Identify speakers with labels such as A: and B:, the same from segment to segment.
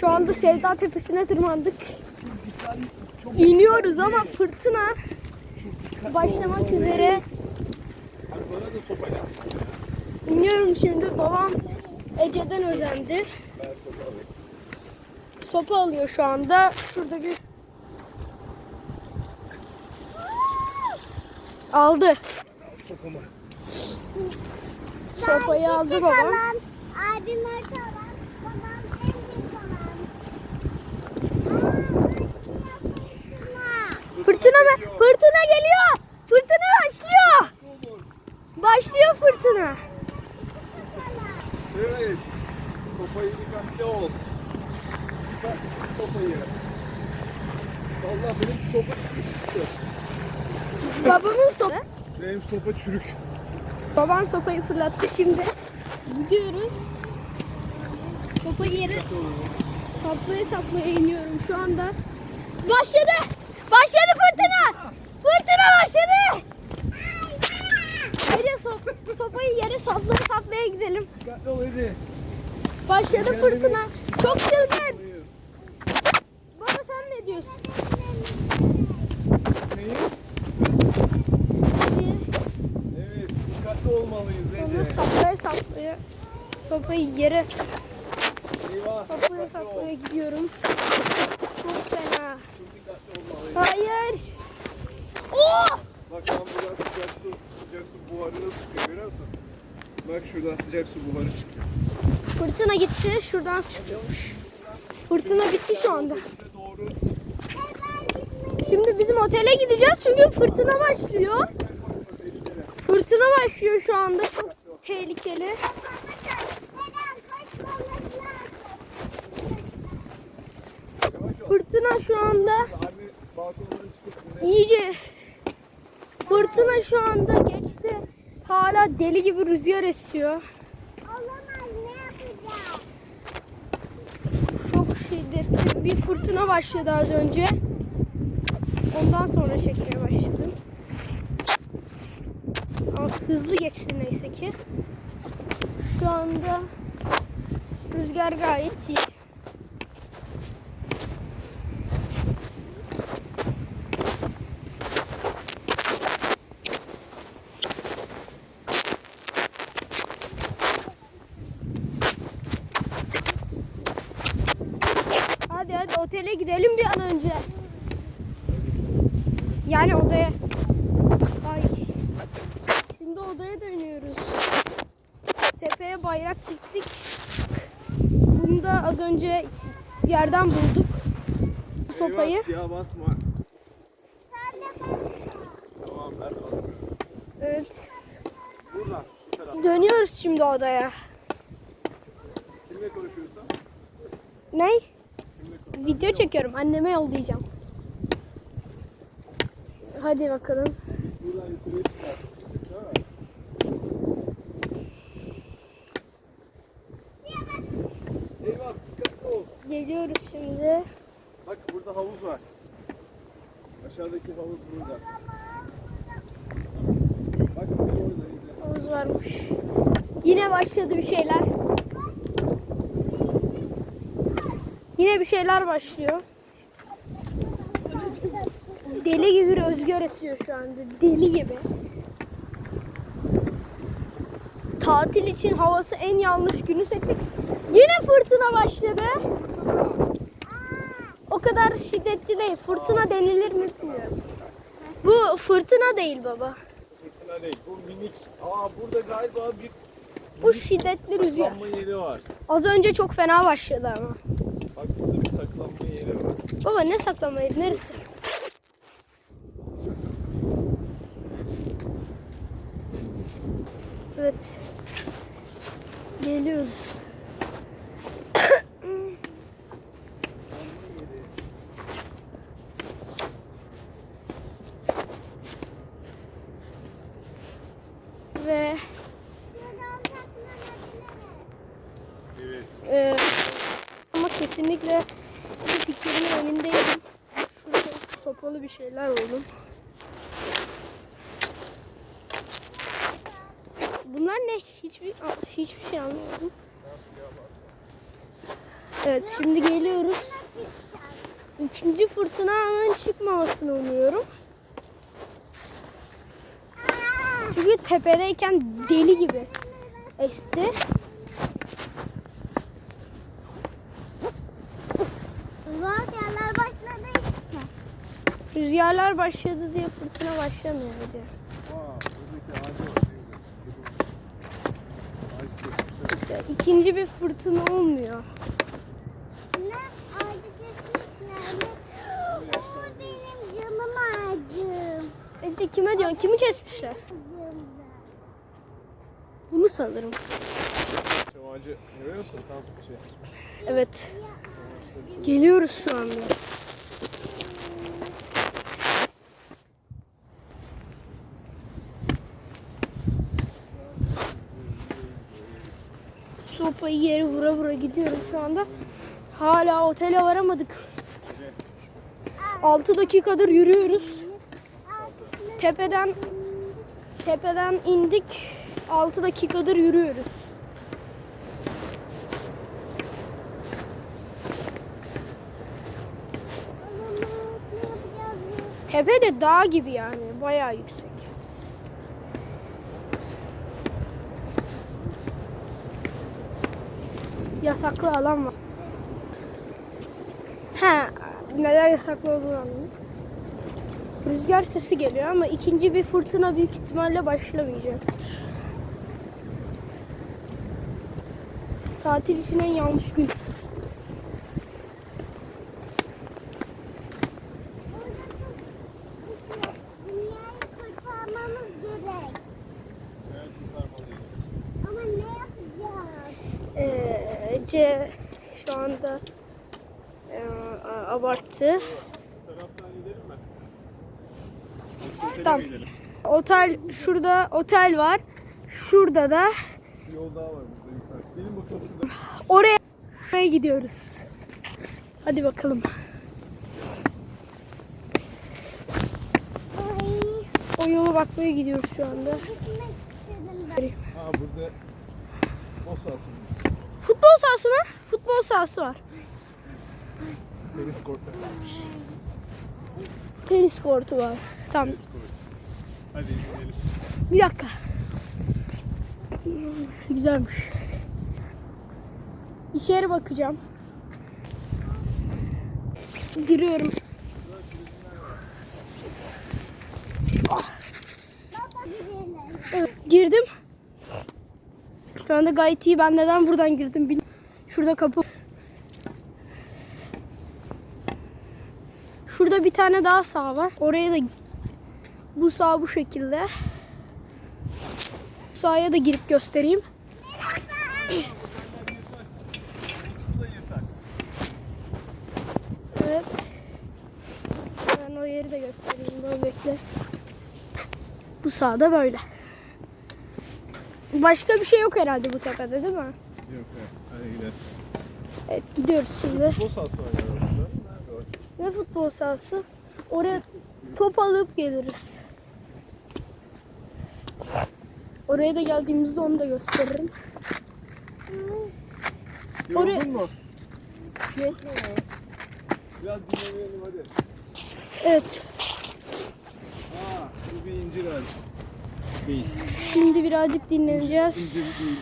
A: Şu anda Sevda Tepesi'ne tırmandık. İniyoruz ama fırtına başlamak üzere. İniyorum şimdi. Babam Ece'den özendi.
B: Sopa
A: alıyor şu anda. Şurada bir aldı.
B: Sopamı.
A: Sopayı aldı babam.
C: abim orta olan, babam en büyük olan. Aa, fırtına.
A: Fırtına mı? Fırtına geliyor. Fırtına başlıyor. Başlıyor fırtına.
B: Evet. Sopayı dikkatli ol. Dikkatli sopayı. Vallahi benim sopa çürük.
A: Babamın sopa.
B: Benim sopa çürük.
A: Babam sopayı fırlattı şimdi. Gidiyoruz. Sopayı yere saplaya saplaya iniyorum şu anda. Başladı. Başladı fırtına. Fırtına başladı. Hadi sop, sopayı yere saplaya saplaya gidelim.
B: Dikkatli ol hadi.
A: Başladı fırtına. Çok çılgın. Baba sen ne diyorsun?
B: Neyi?
A: Hadi.
B: Evet. Dikkatli olmalıyız
A: Onu
B: Ece.
A: saplaya saplaya. Sopayı yere
B: Eyvah.
A: saplaya
B: dikkatli ol.
A: saplaya gidiyorum. Çok fena.
B: Çok dikkatli olmalıyız.
A: Hayır. Oh!
B: Bak tam buradan sıcak su, sıcak su buharı nasıl çıkıyor görüyor musun? Bak şuradan sıcak su buharı çıkıyor.
A: Fırtına gitti. Şuradan çıkıyormuş. Fırtına bitti şu anda.
B: Doğru
A: Şimdi bizim otele gideceğiz çünkü fırtına başlıyor. Fırtına başlıyor şu anda. Çok tehlikeli. Fırtına şu anda iyice fırtına şu anda geçti. Hala deli gibi rüzgar esiyor.
C: Olamaz ne yapacağız?
A: Çok şiddetli bir fırtına başladı az önce. Ondan sonra çekmeye başladım. Ama hızlı geçti neyse ki. Şu anda rüzgar gayet iyi. Hadi hadi otele gidelim bir an önce. Yani odaya. Ay. Şimdi odaya dönüyoruz. Tepeye bayrak diktik. Bunu da az önce yerden bulduk. Sopayı.
B: Eyvah siyah basma. Tamam ben basmıyorum.
A: Evet.
B: Buradan.
A: Dönüyoruz şimdi odaya.
B: Kimle konuşuyorsun?
A: Ne? Video çekiyorum. Anneme yollayacağım. Hadi bakalım.
B: Eyvah dikkatli ol.
A: Geliyoruz şimdi.
B: Bak burada havuz var. Aşağıdaki havuz burada. Bak orada iyice.
A: Havuz varmış. Yine başladı bir şeyler. Yine bir şeyler başlıyor. Deli gibi rüzgar esiyor şu anda. Deli gibi. Tatil için havası en yanlış günü seçtik. Yine fırtına başladı. O kadar şiddetli değil. Fırtına denilir mi bilmiyorum. Bu fırtına değil baba.
B: Fırtına değil. Bu minik. Aa burada galiba bir
A: Bu şiddetli rüzgar.
B: saklanma yeri var.
A: Az önce çok fena başladı ama.
B: Bak burada bir saklanma yeri var.
A: Baba ne saklamayı? Neresi? Evet. Geliyoruz. Ve
C: Şuradan saklanabiliriz.
B: Evet.
A: e, ama kesinlikle bu fikrimin değilim. Şurada sopalı bir şeyler buldum. Bunlar ne? Hiçbir hiçbir şey anlamadım. Evet şimdi geliyoruz. İkinci fırtınanın çıkmamasını umuyorum. Çünkü tepedeyken deli gibi esti.
C: Bak yerler başladı işte.
A: Rüzgarlar başladı diye fırtına başlamıyor diyor. Mesela ikinci bir fırtına olmuyor. Ece kime diyorsun? Kimi kesmişler? Bunu sanırım.
B: Şu ağacı görüyor musun? Tam şey.
A: Evet. Geliyoruz şu anda. Sopayı yere vura vura gidiyorum şu anda. Hala otele varamadık. 6 dakikadır yürüyoruz. Tepeden tepeden indik. 6 dakikadır yürüyoruz. Tepe de dağ gibi yani. Bayağı yüksek. Yasaklı alan var. He, neden yasaklı olduğunu anladım. Rüzgar sesi geliyor ama ikinci bir fırtına büyük ihtimalle başlamayacak. Tatil için en yanlış gün.
C: Dünyayı kurtarmamız gerek.
B: Evet, kurtarmalıyız.
C: Ama ne yapacağız?
A: Ece şu anda e, abarttı. Tamam. Otel şurada otel var. Şurada da
B: Bir yol daha var burada yukarı. Gelin bakalım şurada.
A: oraya oraya gidiyoruz. Hadi bakalım.
C: Ay,
A: O yola bakmaya gidiyoruz şu anda.
B: Ha burada o sahası.
A: Sahası mı? Futbol sahası var.
B: Tenis varmış.
A: Tenis kortu var. Tamam.
B: Tenis kortu. Hadi gidelim.
A: Bir dakika. Güzelmiş. İçeri bakacağım. Giriyorum. Evet, girdim. Şu anda gayet iyi. Ben neden buradan girdim bilmiyorum. Şurada kapı. Şurada bir tane daha sağ var. Oraya da bu sağ bu şekilde. Sahaya da girip göstereyim. Evet. Ben o yeri de göstereyim. Böyle bekle. Bu sahada böyle. Başka bir şey yok herhalde bu tepede değil mi?
B: Yok evet. Hadi gidelim.
A: Evet gidiyoruz şimdi.
B: Futbol sahası var var?
A: Ne futbol sahası? Oraya top alıp geliriz. Oraya da geldiğimizde onu da gösteririm. Oraya-
B: Yoruldun mu?
A: Evet.
B: Biraz dinlenelim hadi.
A: Evet.
B: Aa, bu bir incir ağacı. Değil.
A: Şimdi birazcık dinleneceğiz.
B: İncir değilmiş.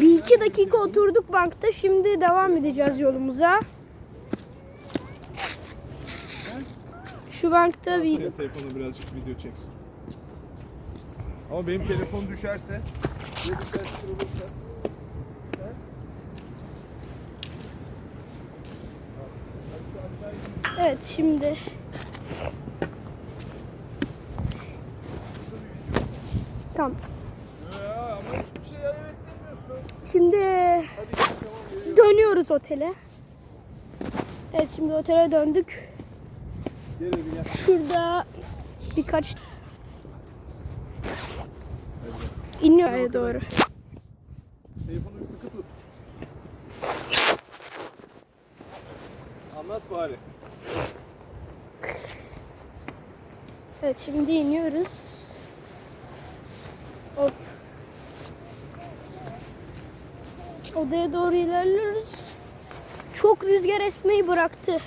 A: Bir iki dakika oturduk bankta. Şimdi devam edeceğiz yolumuza. Şu bankta bir
B: Senin telefonu birazcık video çeksin. Ama benim telefon düşerse, ya düşerse kırılırsa.
A: Evet şimdi Tamam.
B: Ya ama hiçbir şey evet demiyorsun.
A: Şimdi dönüyoruz otele. Evet şimdi otele döndük. Şurada birkaç iniyor doğru.
B: Telefonu bir sıkı tut. Anlat bari.
A: Evet şimdi iniyoruz. Odaya doğru ilerliyoruz. çok rüzgar esmeyi bıraktı.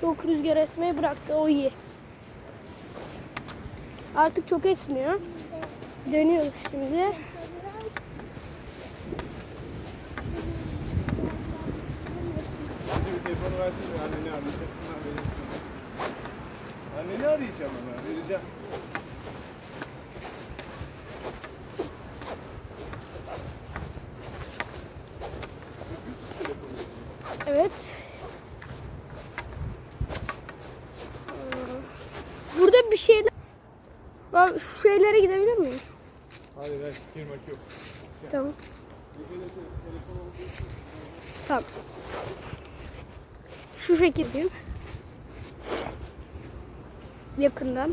A: Çok rüzgar esmeyi bıraktı. O iyi. Artık çok esmiyor. Dönüyoruz şimdi.
B: Telefonu versene anneni arayacağım. Anneni arayacağım ama vereceğim.
A: Evet. Burada bir şeyler... Ben şu şeylere gidebilir miyim?
B: Hadi ver girmek yok.
A: Tamam. Tamam. Şu şekilde. Yakından.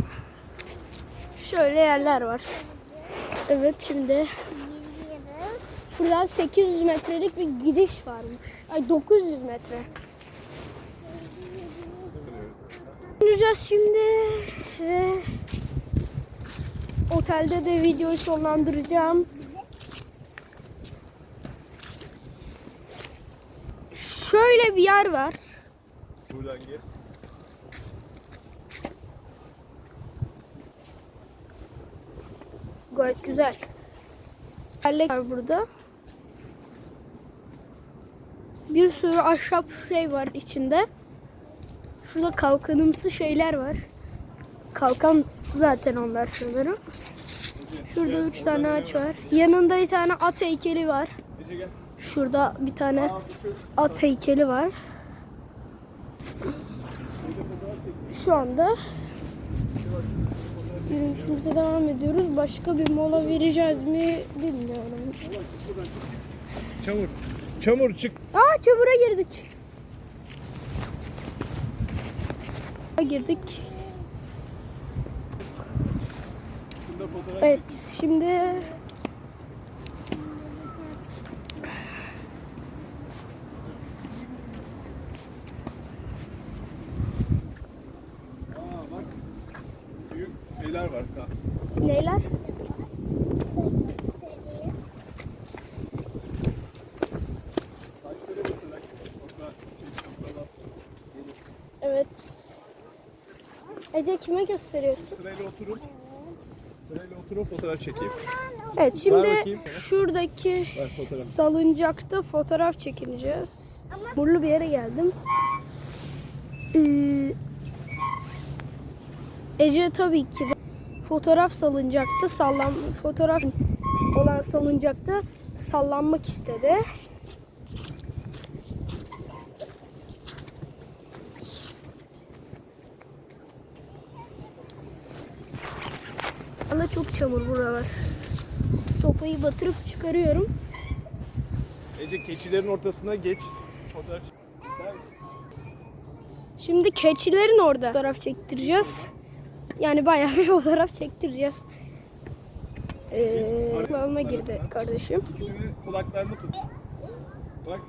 A: Şöyle yerler var. Evet şimdi buradan 800 metrelik bir gidiş varmış. Ay 900 metre. Yürüyeceğiz şimdi ve otelde de videoyu sonlandıracağım. Şöyle bir yer var.
B: Buradan gel.
A: Gayet güzel. Yerler var burada. Bir sürü ahşap şey var içinde. Şurada kalkanımsı şeyler var. Kalkan zaten onlar sanırım. Şurada üç tane ağaç var. Yanında bir tane at heykeli var. Şurada bir tane at heykeli var. Şu anda yürüyüşümüze devam ediyoruz. Başka bir mola vereceğiz mi bilmiyorum.
B: Çamur. Çamur çık.
A: Aa çamura girdik. Girdik. Evet şimdi
B: Aa bak. Büyük şeyler var. Ha. Fotoğraf.
A: Evet. Ece kime gösteriyorsun?
B: Sırayla oturun. Sırayla oturun fotoğraf çekeyim.
A: Evet şimdi şuradaki
B: fotoğraf.
A: salıncakta fotoğraf çekineceğiz. Burlu bir yere geldim. Ee, Ece tabii ki fotoğraf salıncakta sallan fotoğraf olan salıncakta sallanmak istedi. Valla çok çamur buralar. Sopayı batırıp çıkarıyorum.
B: Ece keçilerin ortasına geç. Fotoğraf?
A: Şimdi keçilerin orada fotoğraf çektireceğiz. Yani bayağı bir fotoğraf çektireceğiz. Ee, kulağıma girdi kardeşim.
B: İkisinin kulaklarını tut. Bak.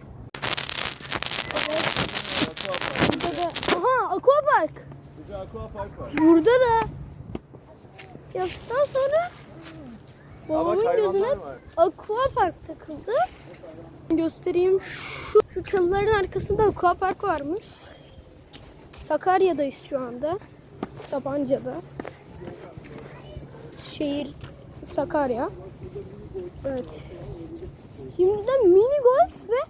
A: Burada da aha aquapark.
B: Ece aqua park var.
A: Burada da yaptıktan sonra babamın gözüne aquapark takıldı. Göstereyim şu şu çalıların arkasında aquapark varmış. Sakarya'dayız şu anda. Sapanca'da. Şehir Sakarya. Evet. Şimdi de mini golf ve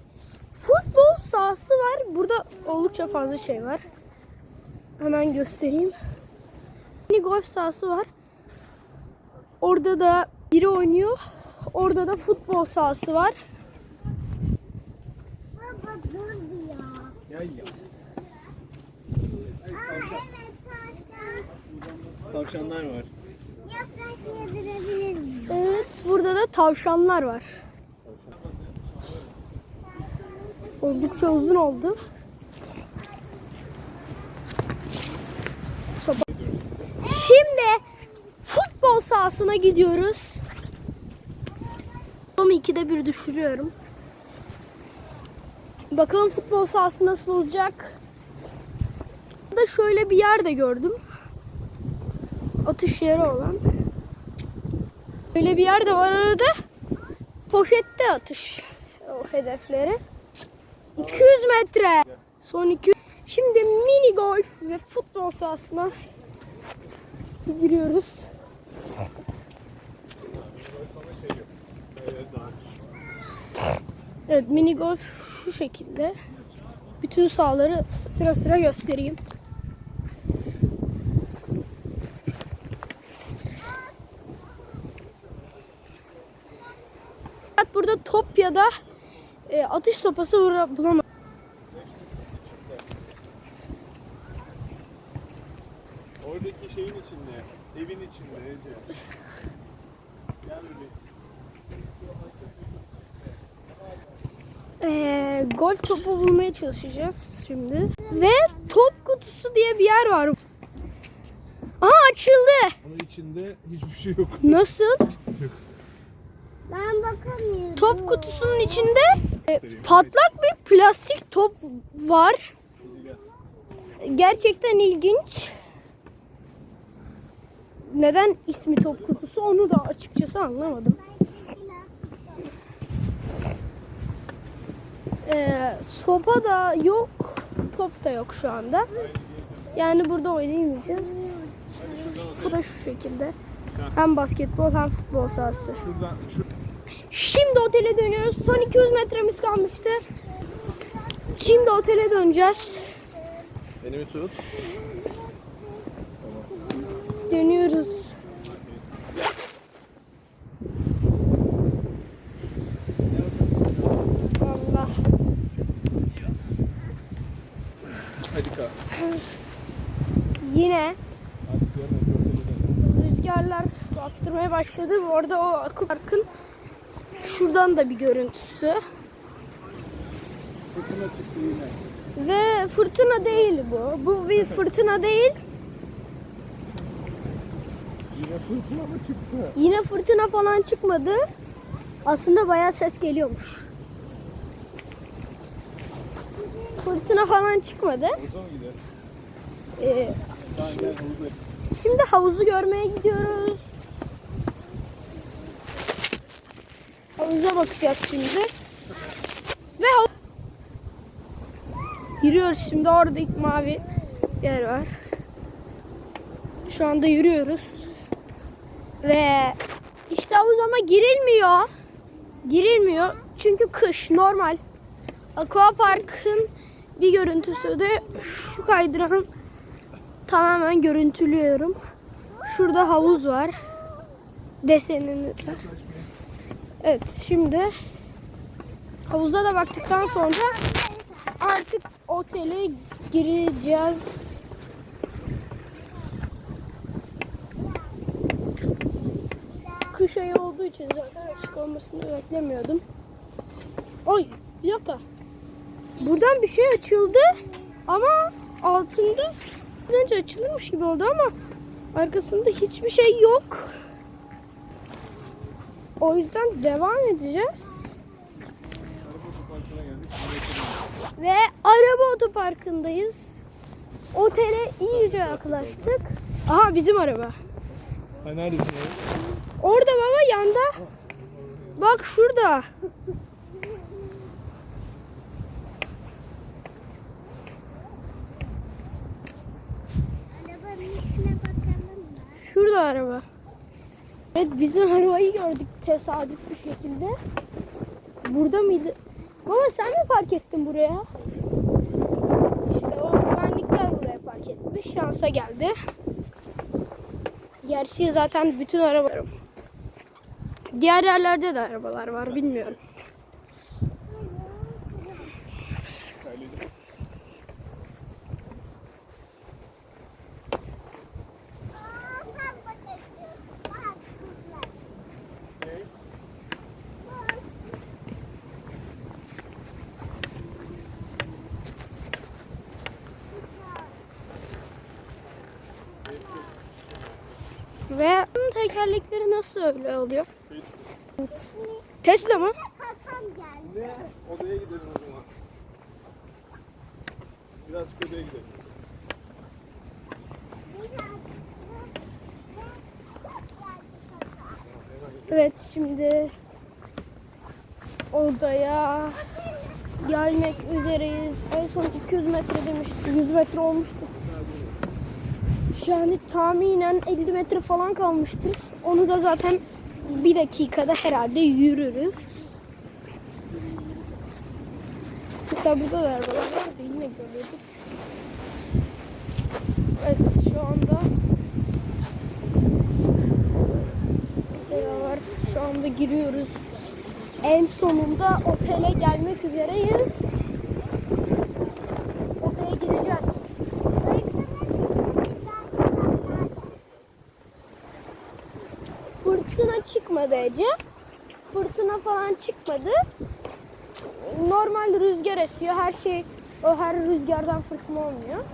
A: futbol sahası var. Burada oldukça fazla şey var. Hemen göstereyim. Mini golf sahası var. Orada da biri oynuyor. Orada da futbol sahası var.
C: Baba dur ya.
B: Gel ya.
C: Aa evet tavşan.
B: Tavşanlar var.
C: Yaprak yedirebilir miyim?
A: Evet, burada da tavşanlar var. Oldukça uzun oldu. Şimdi futbol sahasına gidiyoruz. Ama ikide bir düşürüyorum. Bakalım futbol sahası nasıl olacak. Burada şöyle bir yer de gördüm. Atış yeri olan. Böyle bir yer de var arada. Poşette atış o hedefleri. 200 metre. Son 200. Şimdi mini golf ve futbol sahasına giriyoruz. Evet mini golf şu şekilde. Bütün sahaları sıra sıra göstereyim. Fakat burada top ya da e, atış sopası bulamam.
B: Oradaki şeyin içinde, evin içinde Ece. Gel bir.
A: E, golf topu bulmaya çalışacağız şimdi. Ve top kutusu diye bir yer var. Aha açıldı.
B: Onun içinde hiçbir şey yok.
A: Nasıl?
C: Ben bakamıyorum.
A: Top kutusunun içinde e, patlak bir plastik top var. Gerçekten ilginç. Neden ismi top kutusu onu da açıkçası anlamadım. Ee, sopa da yok, top da yok şu anda. Yani burada oynayamayacağız. Bu da şu şekilde. Hem basketbol hem futbol sahası.
B: Şuradan, şu,
A: Şimdi otele dönüyoruz. Son 200 metremiz kalmıştı. Şimdi otele döneceğiz.
B: elimi tut.
A: Dönüyoruz. Allah.
B: Hadi kalk.
A: Yine rüzgarlar bastırmaya başladı. Orada o akı parkın şuradan da bir görüntüsü.
B: Fırtına.
A: Ve fırtına değil bu. Bu bir fırtına değil.
B: Yine fırtına mı çıktı?
A: Yine fırtına falan çıkmadı. Aslında bayağı ses geliyormuş. Fırtına falan çıkmadı. Ee, şimdi havuzu görmeye gidiyoruz. Havuza bakacağız şimdi. Ve hav- Yürüyoruz şimdi orada ilk mavi yer var. Şu anda yürüyoruz. Ve işte havuz ama girilmiyor. Girilmiyor çünkü kış normal. Aqua Park'ın bir görüntüsü de şu kaydıran tamamen görüntülüyorum. Şurada havuz var. Desenini de. Evet şimdi havuza da baktıktan sonra artık otele gireceğiz. Kış ayı olduğu için zaten açık olmasını beklemiyordum. Oy bir dakika. Buradan bir şey açıldı ama altında önce açılırmış gibi oldu ama arkasında hiçbir şey yok. O yüzden devam edeceğiz. Ve araba otoparkındayız. Otele iyice yaklaştık. Aha bizim araba.
B: Ha neredesin ya?
A: Orada baba yanda. Bak şurada.
C: Arabanın içine bakalım mı?
A: Şurada araba. Evet bizim arabayı gördük tesadüf bir şekilde. Burada mıydı? Baba sen mi park ettin buraya? İşte o güvenlikler buraya park etmiş. Şansa geldi. Gerçi zaten bütün arabalarım. Diğer yerlerde de arabalar var bilmiyorum.
B: Terledim.
C: Aa, sen bakacaksın. Bak kızlar.
B: Ne?
C: Bak.
A: Ve bunun tekerlekleri nasıl öyle oluyor? Tesla mı?
B: Ne? Odaya gidelim o zaman. Birazcık odaya gidelim.
C: Biraz.
A: Evet şimdi odaya gelmek üzereyiz. En son 200 metre demiştik. 100 metre olmuştu. Yani tahminen 50 metre falan kalmıştır. Onu da zaten bir dakikada herhalde yürürüz. Mesela burada da arabalar vardı yine görüyorduk. Evet şu anda mesela var. Şu anda giriyoruz. En sonunda otele gelmek üzereyiz. Odaya gireceğiz. Fırtına çıkmadı Ece. Fırtına falan çıkmadı. Normal rüzgar esiyor. Her şey o her rüzgardan fırtına olmuyor.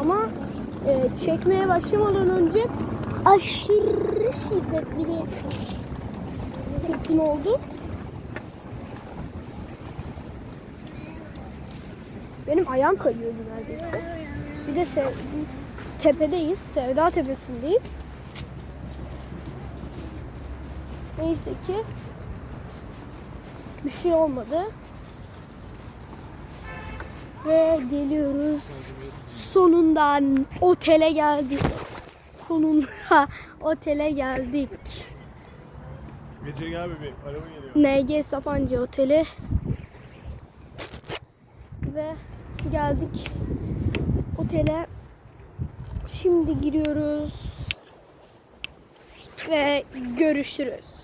A: Ama e, çekmeye başlamadan önce aşırı şiddetli bir fırtına oldu. Benim ayağım kayıyordu neredeyse. Bir de sev, biz tepedeyiz. Sevda tepesindeyiz. Neyse ki bir şey olmadı. Ve geliyoruz. Sonunda otele geldik. Sonunda otele geldik.
B: Gece gel bebeğim. Araba geliyor.
A: NG Sapancı Oteli. Ve geldik otele. Şimdi giriyoruz. Ve görüşürüz.